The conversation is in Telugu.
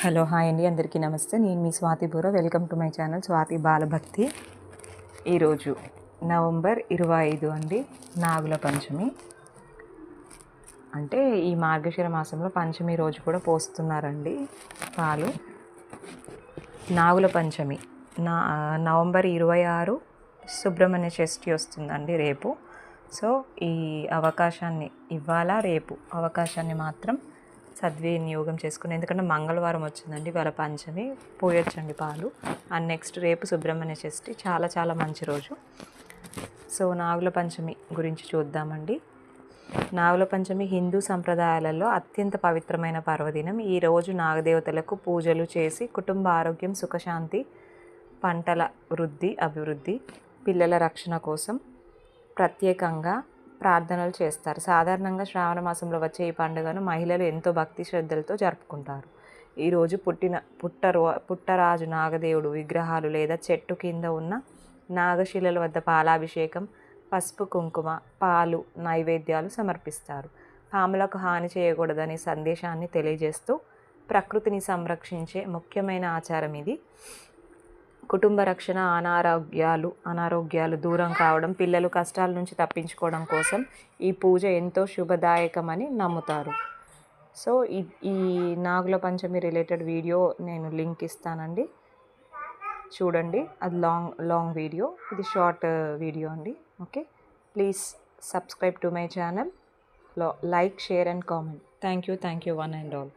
హలో హాయ్ అండి. అందరికీ నమస్తే. నేను మీ Swathi Burra. Welcome to my channel Swathi Balabhakti. ఈరోజు నవంబర్ ఇరవై ఐదు అండి నాగుల పంచమి. అంటే ఈ మార్గశిర మాసంలో పంచమి రోజు కూడా పోస్తున్నారండి పాలు. నాగుల పంచమి. నా నవంబర్ ఇరవై ఆరు సుబ్రహ్మణ్య షష్ఠి వస్తుందండి రేపు. సో ఈ అవకాశాన్ని ఇవాళ రేపు? అవకాశాన్ని మాత్రం సద్వినియోగం చేసుకుని ఎందుకంటే మంగళవారం వచ్చిందండి వాళ్ళ పంచమి. పోయొచ్చండి పాలు. అండ్ నెక్స్ట్ రేపు సుబ్రహ్మణ్య షష్ఠి. చాలా చాలా మంచి రోజు. సో నాగుల పంచమి గురించి చూద్దామండి. నాగుల పంచమి హిందూ సంప్రదాయాలలో అత్యంత పవిత్రమైన పర్వదినం. ఈ రోజు నాగదేవతలకు పూజలు చేసి కుటుంబ ఆరోగ్యం సుఖశాంతి పంటల వృద్ధి అభివృద్ధి పిల్లల రక్షణ కోసం ప్రత్యేకంగా ప్రార్థనలు చేస్తారు. సాధారణంగా శ్రావణ మాసంలో వచ్చే ఈ పండుగను మహిళలు ఎంతో భక్తి శ్రద్ధలతో జరుపుకుంటారు. ఈరోజు పుట్టిన పుట్టరు పుట్టరాజు నాగదేవుడు విగ్రహాలు లేదా చెట్టు కింద ఉన్న నాగశిలల వద్ద పాలాభిషేకం పసుపు కుంకుమ పాలు నైవేద్యాలు సమర్పిస్తారు. పాములకు హాని చేయకూడదనే సందేశాన్ని తెలియజేస్తూ ప్రకృతిని సంరక్షించే ముఖ్యమైన ఆచారం ఇది. కుటుంబ రక్షణ అనారోగ్యాలు అనారోగ్యాలు దూరం కావడం పిల్లలు కష్టాల నుంచి తప్పించుకోవడం కోసం ఈ పూజ ఎంతో శుభదాయకమని నమ్ముతారు. సో ఈ ఈ నాగుల పంచమి రిలేటెడ్ వీడియో నేను లింక్ ఇస్తానండి. చూడండి అది లాంగ్ లాంగ్ వీడియో ఇది షార్ట్ వీడియో uh, అండి. Okay? Please subscribe to my channel like share and comment thank you thank you one and all